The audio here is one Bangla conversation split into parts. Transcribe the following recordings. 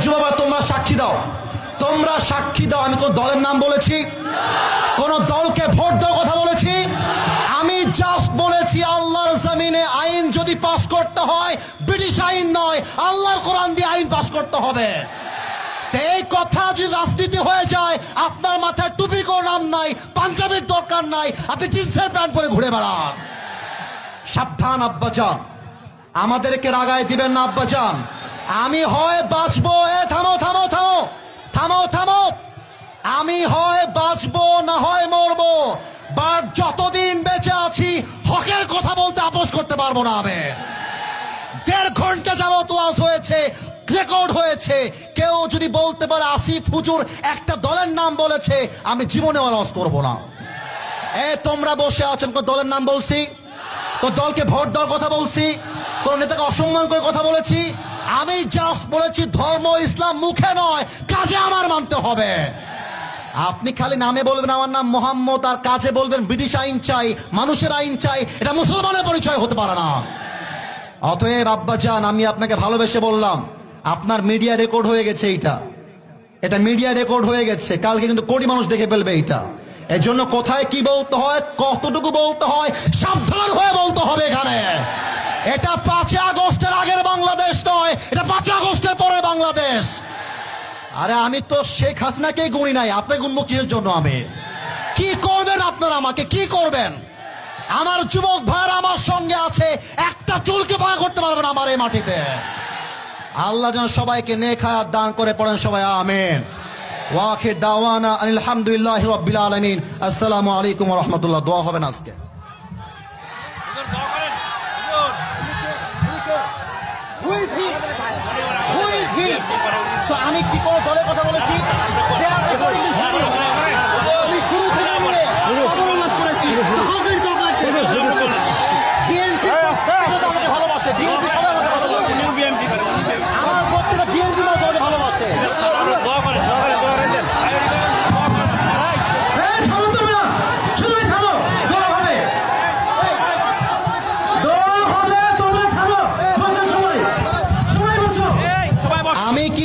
যুবক তোমরা সাক্ষী দাও। তোমরা সাক্ষী দাও। আমি কোন দলের নাম বলেছি? কোন দলকে ভোট দেওয়ার কথা বলেছি? আমি জাস্ট বলেছি, আল্লাহর জমিনে আইন যদি পাস করতে হয়, ব্রিটিশ আইন নয়, আল্লাহর কোরআন দিয়ে আইন পাস করতে হবে। এই কথা যদি রাজনীতি হয়ে যায়, আপনার মাথায় টুপি নাম নাই, পাঞ্জাবির দরকার নাই, আপনি জিন্সের প্যান্ট পরে ঘুরে বেড়ান। সাবধান, আব্বাজান। আমাদেরকে রাগায় দিবেন না, আব্বাজান। আমি হয় বাঁচবো, এ থামো থামো থামো থামো থামো। আমি হয় বাঁচবো, না হয় মরবো। বাট যতদিন বেঁচে আছি, হকের কথা বলতে আপোষ করতে পারব না আমি। দেড় ঘণ্টা যাবত ওয়াজ হয়েছে রেকর্ড হয়েছে। কেউ যদি বলতে পারে আসিফ হুজুর একটা দলের নাম বলেছে, আমি জীবনে ওয়াজ করব না। এ, তোমরা বসে আছেন, কোন দলের নাম বলছি? কোন দলকে ভোট দেওয়ার কথা বলছি? কোন নেতাকে অসম্মান করে কথা বলেছি? আমি জাস্ট বলেছি, ধর্ম ইসলাম মুখে নয়, কাজে আমার মানতে হবে। আপনি খালি নামে বলবেন, আমার নাম মোহাম্মদ, আর কাজে বলবেন, ব্রিটিশ আইন চাই, মানুষের আইন চাই, এটা মুসলমানের পরিচয় হতে পারে না। অতএব আব্বাজান আমি আপনাকে ভালোবেসে বললাম, আপনার মিডিয়া রেকর্ড হয়ে গেছে এইটা। এটা মিডিয়া রেকর্ড হয়ে গেছে, কালকে কিন্তু কোটি মানুষ দেখে ফেলবে এটা এর জন্য কোথায় কি বলতে হয়, কতটুকু বলতে হয়, সাবধান হয়ে বলতে হবে এখানে। এটা আরে আমি তো শেখ হাসিনাকেই গুনি নাই, আপনি গুনবো কিসের জন্য আমি? কি করবেন আপনারা আমাকে? কি করবেন? আমার যুবক ভাইয়ের আমার সঙ্গে আছে, একটা চুলকে পায়া করতে পারবেন আমার এই মাটিতে। আল্লাহ যেন সবাইকে নেখায়াত দান করে পড়েন সবাই, আমেন। ওয়াখির দাওয়ানা আলহামদুলিল্লাহ আলামিন। আসসালামু আলাইকুম রাহমাতুল্লাহ। দোয়া হবে না আজকে। He? So আমি কি করে দলের কথা বলেছি They are recording this video. আমি শুরু থেকে নিয়ে অবমাননা করেছি How can you talk like this? BNP আমাকে ভালোবাসে বিএনপি সবাই আমাকে ভালোবাসে আমার বক্তব্য বিএনপি মানুষ আমাকে ভালোবাসে এই, থামো তোমরা। সবাই থামো। দোয়া হবে। দোয়া হবে, তোমরা থামো। বসো সবাই। সবাই বসো। আমি কি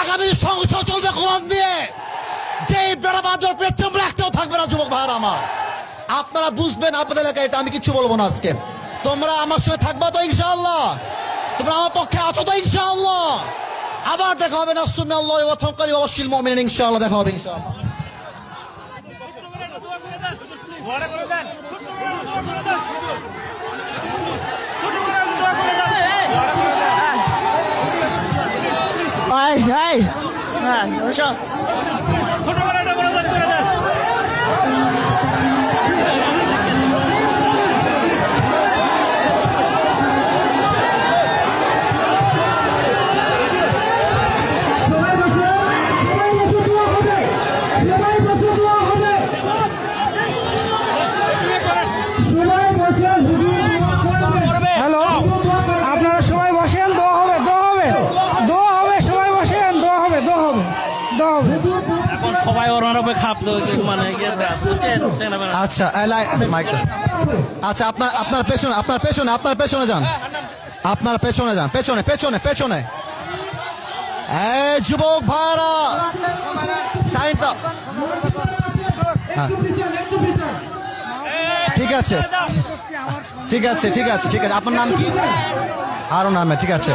আগামী সংসদ চলবে কোরআন দিয়ে যে বেড়া বাঁধর পেছন রাখতেও থাকবে না, যুবক ভাইয়ের আমার। আপনারা বুঝবেন আপনাদের এলাকায় এটা আমি কিছু বলব না আজকে। তোমরা আমার সঙ্গে থাকবা তো ইনশাআল্লাহ। তোমরা আমার পক্ষে আছো তো ইনশাআল্লাহ। আবার দেখা হবে না সুন্নাল্লাহ ওয়া তাওয়াক্কাল অবশ্যই মুমিনিন ইনশাআল্লাহ, দেখা হবে ইনশাআল্লাহ. Ah, বসো। সবাই ওপরে খাপ মানে? আচ্ছা আচ্ছা আপনার আপনার পেছনে আপনার পেছনে আপনার পেছনে যান আপনার পেছনে যান পেছনে পেছনে পেছনে যুবক হ্যাঁ। ঠিক আছে। ঠিক আছে ঠিক আছে ঠিক আছে। আপনার নাম কি? আরও নামে, ঠিক আছে।